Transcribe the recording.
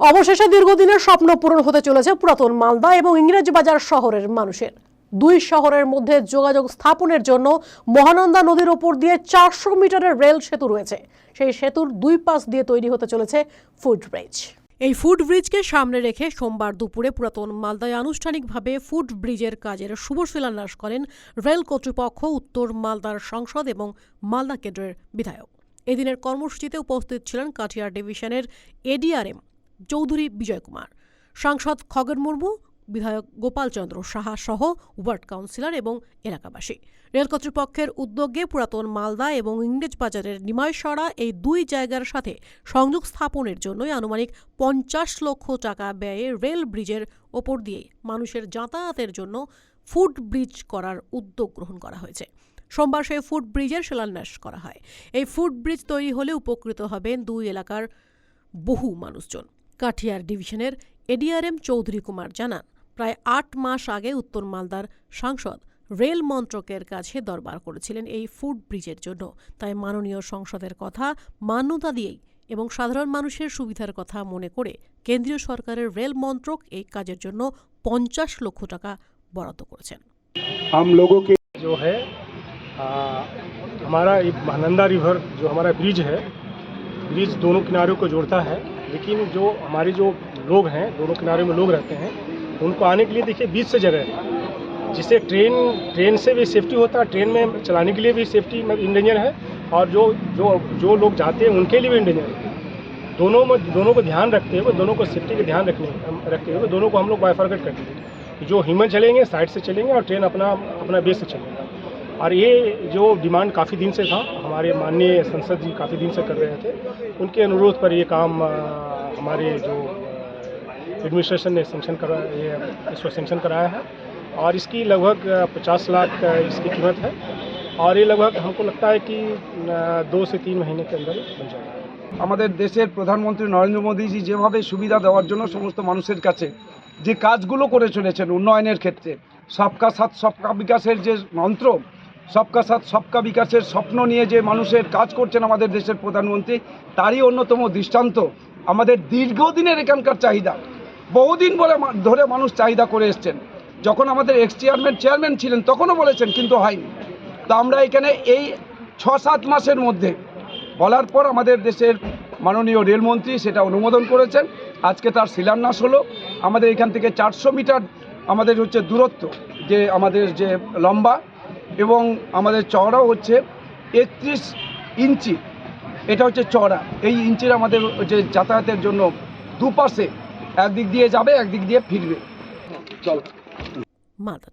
অবশেষে দীর্ঘদিনের স্বপ্ন পূরণ হতে চলেছে পুরাতন মালদা এবং ইংরেজবাজার শহরের মানুষের। দুই শহরের মধ্যে যোগাযোগ স্থাপনের জন্য মহানন্দা নদীর ওপর দিয়ে চারশো মিটারের রেল সেতু রয়েছে। সেই সেতুর দুই পাশ দিয়ে তৈরি হতে চলেছে ফুট ব্রিজ এই ফুট ব্রিজকে সামনে রেখে সোমবার দুপুরে পুরাতন মালদায় আনুষ্ঠানিকভাবে ফুট ব্রিজের কাজের শুভ শিলান্যাস করেন রেল কর্তৃপক্ষ, উত্তর মালদার সংসদ এবং মালদা কেন্দ্রের বিধায়ক। এদিনের কর্মসূচিতে উপস্থিত ছিলেন কাটিয়ার ডিভিশনের এডিআরএম চৌধুরী বিজয় কুমার সাংসদ খগেন মুর্মু, বিধায়ক গোপালচন্দ্র সাহা সহ ওয়ার্ড কাউন্সিলর এবং এলাকাবাসী। রেল কর্তৃপক্ষের উদ্যোগে পুরাতন মালদা এবং ইংরেজ বাজারের নিমাইশড়া এই দুই জায়গার সাথে সংযোগ স্থাপনের জন্যই আনুমানিক পঞ্চাশ লক্ষ টাকা ব্যয়ে রেল ব্রিজের ওপর দিয়ে মানুষের যাতায়াতের জন্য ফুট ব্রিজ করার উদ্যোগ গ্রহণ করা হয়েছে। সোমবার সেই ফুট ব্রিজের শিলান্যাস করা হয়। এই ফুট ব্রিজ তৈরি হলে উপকৃত হবেন দুই এলাকার বহু মানুষজন। কাঠিয়ার ডিভিশনের এডিআরএম চৌধুরী কুমার জানান প্রায় আট মাস আগে উত্তর মালদার সাংসদ রেল মন্ত্রকের কাছে দরবার করেছিলেন এই ফুট ব্রিজের জন্য তাই মাননীয় সংসদের কথা মান্যতা দিয়েই এবং সাধারণ মানুষের সুবিধার কথা মনে করে কেন্দ্রীয় সরকারের রেল মন্ত্রক এই কাজের জন্য পঞ্চাশ লক্ষ টাকা বরাদ্দ করেছেন हम लोगों के जो है आ, हमारा एक महानंदा रिवर जो हमारा ब्रिज है ब्रिज दोनों किनारों को जोड़ता है लेकिन जो हमारे जो लोग हैं, दोनों किनारे में लोग रहते हैं, उनको आने के लिए देखिए बीच से जगह है। जिससे ट्रेन ट्रेन से भी सेफ्टी होता है, ट्रेन में चलाने के लिए भी सेफ्टी इंजीनियर है, और जो जो जो लोग जाते हैं, उनके लिए भी इंजीनियर है। दोनों में, दोनों को ध्यान रखते हुए, दोनों को सेफ्टी का ध्यान रखने, रखते हुए दोनों को हम लोग बाइफर्केट करते हैं। जो ह्यूमन चलेंगे साइड से चलेंगे, और ट्रेन अपना अपना बेस से चलेगा। और ये जो डिमांड काफ़ी दिन से था हमारे माननीय संसद जी काफ़ी दिन से कर रहे थे उनके अनुरोध पर ये काम आ, हमारे जो एडमिनिस्ट्रेशन ने सेंक्शन करा ये इसको सेंक्शन कराया है और इसकी लगभग पचास लाख आ, इसकी कीमत है और ये लगभग हमको लगता है कि आ, दो से तीन महीने के अंदर बन जाएगा আমাদের দেশের প্রধানমন্ত্রী নরেন্দ্র মোদীজি যেভাবে সুবিধা দেওয়ার জন্য সমস্ত মানুষের কাছে যে কাজগুলো করে চলেছেন উন্নয়নের ক্ষেত্রে সবকা সাথ সবকা বিকাশের যে মন্ত্র সবকা সাথ, সবকা বিকাশের স্বপ্ন নিয়ে যে মানুষের কাজ করছেন আমাদের দেশের প্রধানমন্ত্রী, তারই অন্যতম দৃষ্টান্ত আমাদের দীর্ঘদিনের এখানকার চাহিদা। বহুদিন বলে ধরে মানুষ চাহিদা করে এসছেন। যখন আমাদের এক্স চেয়ারম্যান চেয়ারম্যান ছিলেন, তখনও বলেছেন, কিন্তু হয়নি। তো আমরা এখানে এই ছ সাত মাসের মধ্যে বলার পর আমাদের দেশের মাননীয় রেলমন্ত্রী সেটা অনুমোদন করেছেন। আজকে তার শিলান্যাস হলো। আমাদের এখান থেকে চারশো মিটার আমাদের হচ্ছে দূরত্ব, যে আমাদের যে লম্বা এবং আমাদের চওড়াও হচ্ছে একত্রিশ ইঞ্চি। এটা হচ্ছে চড়া এই ইঞ্চির আমাদের যে যাতায়াতের জন্য দুপাশে একদিক দিয়ে যাবে, একদিক দিয়ে ফিরবে। চল। মালদা